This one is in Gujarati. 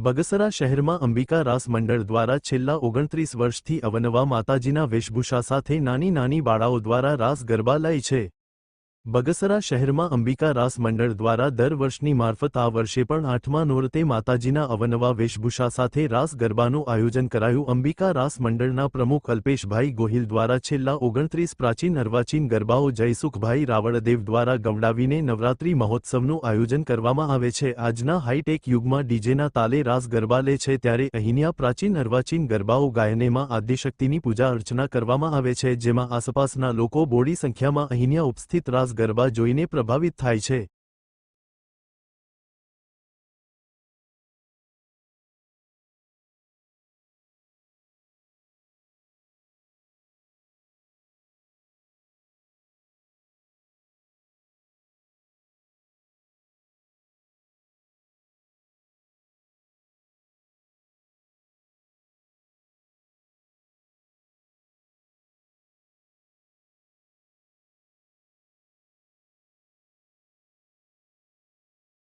બગસરા શહેરમાં અંબિકા રાસ મંડળ દ્વારા છેલ્લા ઓગણત્રીસ વર્ષથી અવનવા માતાજીના વેશભૂષા સાથે નાની નાની બાળાઓ દ્વારા રાસ ગરબા લાય છે. બગસરા શહેરમાં અંબિકા રાસ મંડળ દ્વારા દર વર્ષની મારફત આ વર્ષે પણ આઠમા નોરતે માતાજીના અવનવા વેશભૂષા સાથે રાસ ગરબાનું આયોજન કરાયું. અંબિકા રાસ મંડળના પ્રમુખ અલ્પેશભાઈ ગોહિલ દ્વારા છેલ્લા ઓગણત્રીસ પ્રાચીન અર્વાચીન ગરબાઓ જયસુખભાઈ રાવળદેવ દ્વારા ગમડાવીને નવરાત્રી મહોત્સવનું આયોજન કરવામાં આવે છે. આજના હાઈટેક યુગમાં ડીજેના તાલે રાસ ગરબા લે છે ત્યારે અહીંના પ્રાચીન અર્વાચીન ગરબાઓ ગાયનેમાં આદ્યશક્તિની પૂજા અર્ચના કરવામાં આવે છે, જેમાં આસપાસના લોકો બોડી સંખ્યામાં અહીંયા ઉપસ્થિત રાસ ગરબા જોઈને પ્રભાવિત થાય છે.